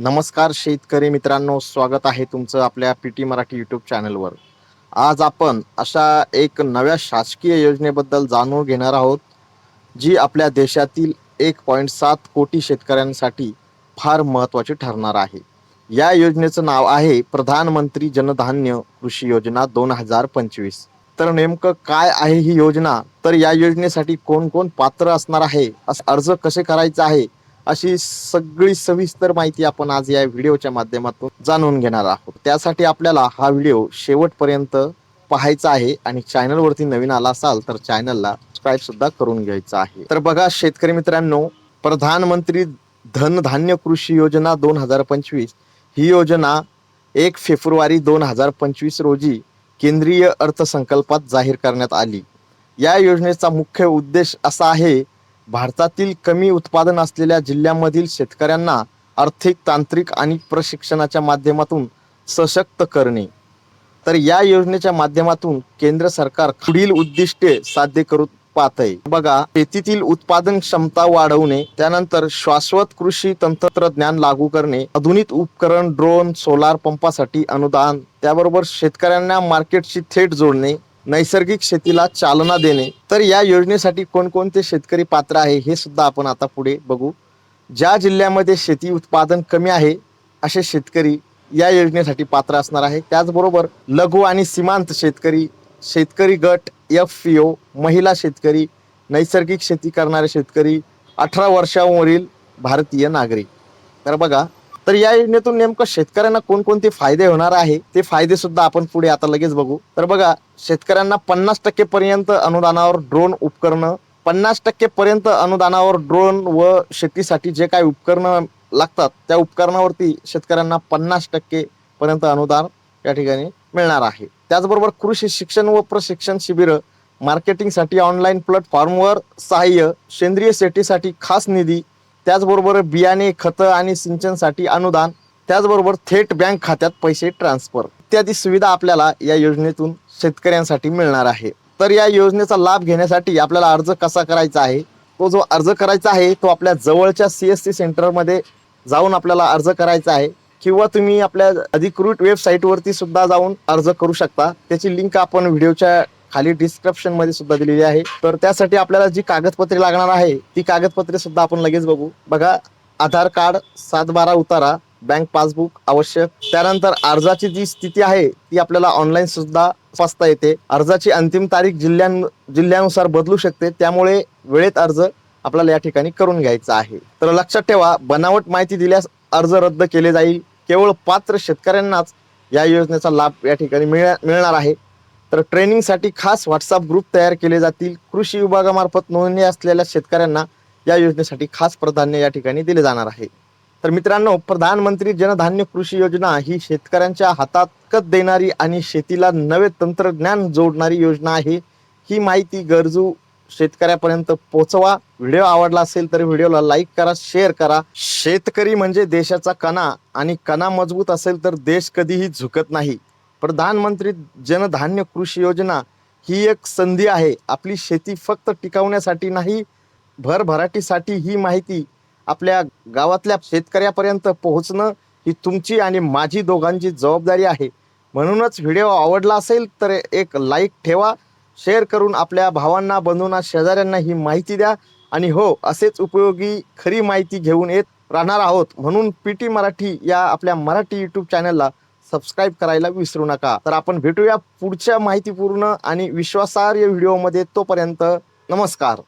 नमस्कार शेतकरी मित्रांनो स्वागत आहे तुमचं आपल्या पी टी मराठी यूट्यूब चॅनलवर आज आपण अशा एक नव्या शासकीय योजनेबद्दल जाणून घेणार आहोत जी आपल्या देशातील एक पॉईंट सात कोटी शेतकऱ्यांसाठी फार महत्त्वाची ठरणार आहे. या योजनेचं नाव आहे प्रधानमंत्री जनधान्य कृषी योजना दोन हजार पंचवीस. तर नेमकं काय आहे ही योजना? तर या योजनेसाठी कोण कोण पात्र असणार आहे? असं अर्ज कसे करायचा आहे? अशी सगळी सविस्तर माहिती आपण आज या व्हिडिओच्या माध्यमातून जाणून घेणार आहोत. त्यासाठी आपल्याला हा व्हिडिओ शेवटपर्यंत पाहायचा आहे आणि चॅनलवरती नवीन आला असाल तर चॅनलला सबस्क्राईब सुद्धा करून घ्यायचं आहे. तर बघा शेतकरी मित्रांनो प्रधानमंत्री धनधान्य कृषी योजना दोन हजार पंचवीस ही योजना एक फेब्रुवारी दोन हजार पंचवीस रोजी केंद्रीय अर्थसंकल्पात जाहीर करण्यात आली. या योजनेचा मुख्य उद्देश असा आहे भारतातील कमी उत्पादन असलेल्या जिल्ह्यांमधील शेतकऱ्यांना आर्थिक तांत्रिक आणि प्रशिक्षणाच्या माध्यमातून सशक्त करणे. तर या योजनेच्या माध्यमातून केंद्र सरकार पुढील उद्दिष्टे साध्य करू पाहत आहे बघा शेतीतील उत्पादन क्षमता वाढवणे त्यानंतर शाश्वत कृषी तंत्रज्ञान लागू करणे आधुनिक उपकरण ड्रोन सोलार पंपासाठी अनुदान त्याबरोबर शेतकऱ्यांना मार्केटशी थेट जोडणे नैसर्गिक शेतीला चालना देणे. तर या योजनेसाठी कोणकोणते शेतकरी पात्र आहे हे सुद्धा आपण आता पुढे बघू. ज्या जिल्ह्यामध्ये शेती उत्पादन कमी आहे असे शेतकरी या योजनेसाठी पात्र असणार आहे. त्याचबरोबर लघु आणि सीमांत शेतकरी शेतकरी गट एफ ओ महिला शेतकरी नैसर्गिक शेती करणारे शेतकरी अठरा वर्षावरील भारतीय नागरिक. तर बघा तर या योजनेतून नेमकं शेतकऱ्यांना कोणकोणते फायदे होणार आहे? ते फायदे सुद्धा आपण पुढे आता लगेच बघू. तर बघा शेतकऱ्यांना पन्नास टक्के पर्यंत अनुदानावर ड्रोन उपकरणं पन्नास टक्के पर्यंत अनुदानावर ड्रोन व शेतीसाठी जे काही उपकरणं लागतात त्या उपकरणावरती शेतकऱ्यांना पन्नास टक्के पर्यंत अनुदान या ठिकाणी मिळणार आहे. त्याचबरोबर कृषी शिक्षण व प्रशिक्षण शिबिरं मार्केटिंगसाठी ऑनलाईन प्लॅटफॉर्मवर सहाय्य सेंद्रिय शेतीसाठी खास निधी त्याचबरोबर बियाणे खतं आणि सिंचनसाठी अनुदान त्याचबरोबर थेट बँक खात्यात पैसे ट्रान्सफर इत्यादी सुविधा आपल्याला या योजनेतून शेतकऱ्यांसाठी मिळणार आहे. तर या योजनेचा लाभ घेण्यासाठी आपल्याला अर्ज कसा करायचा आहे? तो जो अर्ज करायचा आहे तो आपल्या जवळच्या सी एस सी सेंटरमध्ये जाऊन आपल्याला अर्ज करायचा आहे किंवा तुम्ही आपल्या अधिकृत वेबसाईटवरती सुद्धा जाऊन अर्ज करू शकता. त्याची लिंक आपण व्हिडिओच्या खाली डिस्क्रिप्शनमध्ये सुद्धा दिलेली आहे. तर त्यासाठी आपल्याला जी कागदपत्रे लागणार आहे ती कागदपत्रे सुद्धा आपण लगेच बघू. बघा आधार कार्ड सात बारा उतारा बँक पासबुक आवश्यक. त्यानंतर अर्जाची जी स्थिती आहे ती आपल्याला ऑनलाईन सुद्धा वाचता येते. अर्जाची अंतिम तारीख जिल्ह्यां जिल्ह्यानुसार बदलू शकते. त्यामुळे वेळेत अर्ज आपल्याला या ठिकाणी करून घ्यायचा आहे. तर लक्षात ठेवा बनावट माहिती दिल्यास अर्ज रद्द केले जाईल. केवळ पात्र शेतकऱ्यांनाच या योजनेचा लाभ या ठिकाणी मिळणार आहे. तर ट्रेनिंगसाठी खास व्हॉट्सअप ग्रुप तयार केले जातील. कृषी विभागामार्फत नोंदणी असलेल्या शेतकऱ्यांना या योजनेसाठी खास प्राधान्य या ठिकाणी दिले जाणार आहे. तर मित्रांनो प्रधानमंत्री जनधान्य कृषी योजना ही शेतकऱ्यांच्या हातात कत देणारी आणि शेतीला नवे तंत्रज्ञान जोडणारी योजना आहे. ही माहिती गरजू शेतकऱ्यापर्यंत पोहोचवा. व्हिडिओ आवडला असेल तर व्हिडिओला लाईक करा शेअर करा. शेतकरी म्हणजे देशाचा कणा आणि कणा मजबूत असेल तर देश कधीही झुकत नाही. प्रधानमंत्री जनधान्य कृषी योजना ही एक संधी आहे. आपली शेती फक्त टिकवण्यासाठी नाही भरभराटीसाठी ही माहिती आपल्या गावातल्या शेतकऱ्यापर्यंत पोहोचणं ही तुमची आणि माझी दोघांची जबाबदारी आहे. म्हणूनच व्हिडिओ आवडला असेल तर एक लाईक ठेवा शेअर करून आपल्या भावांना बंधूंना शेजाऱ्यांना ही माहिती द्या आणि हो असेच उपयोगी खरी माहिती घेऊन येत राहणार आहोत. म्हणून पी टी मराठी या आपल्या मराठी यूट्यूब चॅनलला सबस्क्राईब करायला विसरू नका. तर आपण भेटूया पुढच्या माहितीपूर्ण आणि विश्वासार्ह व्हिडिओमध्ये तोपर्यंत नमस्कार.